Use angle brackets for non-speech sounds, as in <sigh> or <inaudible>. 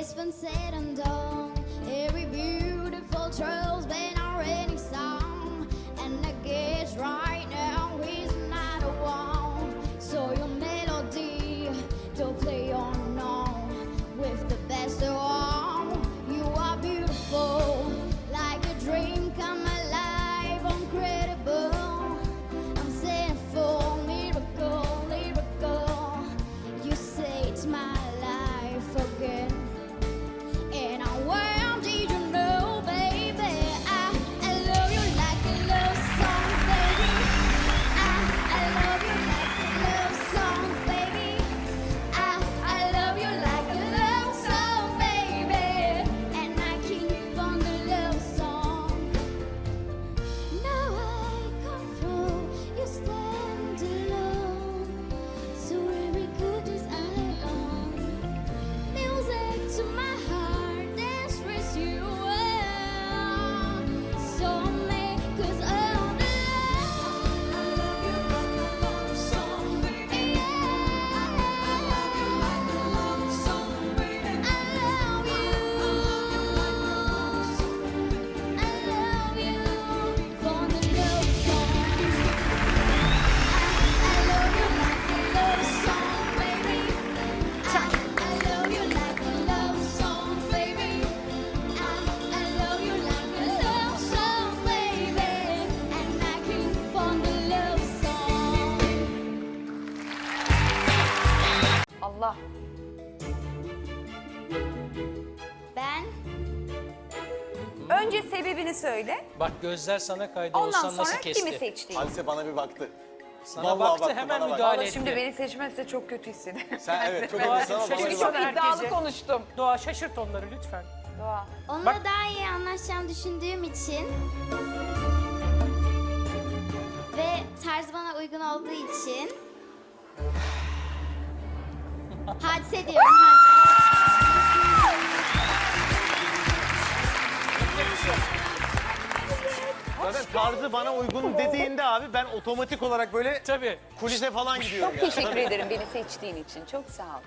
it's been said and done. Every beautiful trail's Allah. Ben Önce sebebini söyle. Bak gözler sana kaydı Ondan olsan sonra nasıl kesti? kimi seçtiğini. Hadise bana bir baktı. Sana Vallahi baktı, baktı, hemen bana bak. müdahale Valla etti. şimdi beni seçmezse çok kötü hissederim. <laughs> Sen evet çok Ben- iyi sana Çünkü bana çok herkese- iddialı konuştum. Doğa şaşırt onları lütfen. Doğa. onunla Bak- daha iyi anlaşacağımı düşündüğüm için ve tarz bana uygun olduğu için hadise diyorum. Zaten tarzı bana uygun dediğinde abi ben otomatik olarak böyle Tabii. kulise falan gidiyorum. Çok yani. teşekkür ederim beni seçtiğin için. Çok sağ ol.